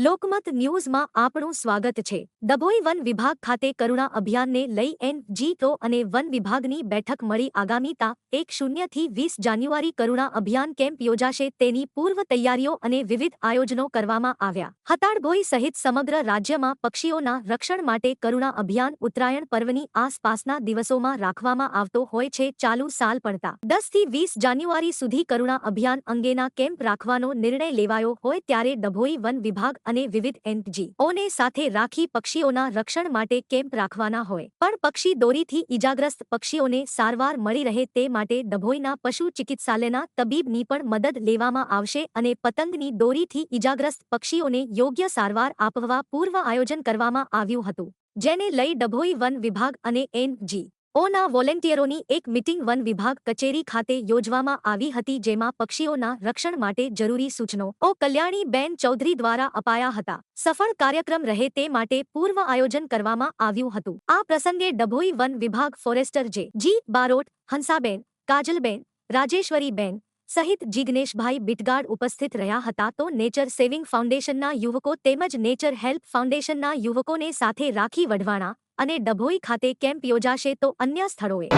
લોકમત ન્યૂઝમાં આપણું સ્વાગત છે. ડભોઈ વન વિભાગ ખાતે કરુણા અભિયાનને લઈ એન જી તો અને વન વિભાગની બેઠક મળી આગામી તા એક શૂન્યથી વીસ જાન્યુઆરી કરુણા અભિયાન કેમ્પ યોજાશે તેની પૂર્વ તૈયારીઓ અને વિવિધ આયોજનો કરવામાં આવ્યા. હતાડભોઈ સહિત સમગ્ર રાજ્યમાં પક્ષીઓના રક્ષણ માટે કરુણા અભિયાન ઉત્તરાયણ પર્વની આસપાસના દિવસોમાં રાખવામાં આવતો હોય છે ચાલુ સાલ પડતા દસથી વીસ જાન્યુઆરી સુધી કરુણા અભિયાન અંગેના કેમ્પ રાખવાનો નિર્ણય લેવાયો હોય ત્યારે ડભોઈ વન વિભાગ અને વિવિધ એનજીઓને સાથે રાખી પક્ષીઓના રક્ષણ માટે કેમ્પ રાખવાના હોય. પણ પક્ષી દોરીથી ઈજાગ્રસ્ત પક્ષીઓને સારવાર મળી રહે તે માટે ડભોઈના પશુ ચિકિત્સાલયના તબીબની પણ મદદ લેવામાં આવશે અને પતંગની દોરીથી ઈજાગ્રસ્ત પક્ષીઓને યોગ્ય સારવાર આપવા પૂર્વ આયોજન કરવામાં આવ્યું હતું, જેને લઈ ડભોઈ વન વિભાગ અને એનજી ઓના વોલેન્ટિયરોની એક મિટિંગ વન વિભાગ કચેરી ખાતે યોજવામાં આવી હતી જેમાં પક્ષીઓના રક્ષણ માટે જરૂરી સૂચનો. ઓ કલ્યાણીબેન ચૌધરી દ્વારા અપાયા હતા. સફળ કાર્યક્રમ રહે તે માટે પૂર્વ આયોજન કરવામાં આવ્યું હતું. આ પ્રસંગે ડભોઈ વન વિભાગ ફોરેસ્ટર જે જી બારોટ, હંસાબેન, કાજલબેન, રાજેશ્વરીબેન સહિત જિગ્નેશભાઈ બિટગાડ ઉપસ્થિત રહ્યા હતા તો નેચર સેવિંગ ફાઉન્ડેશનના યુવકો તેમજ નેચર હેલ્પ ફાઉન્ડેશનના યુવકોને સાથે રાખી વઢવાણા અને ડભોઈ ખાતે કેમ્પ યોજાશે તો અન્ય સ્થળોએ.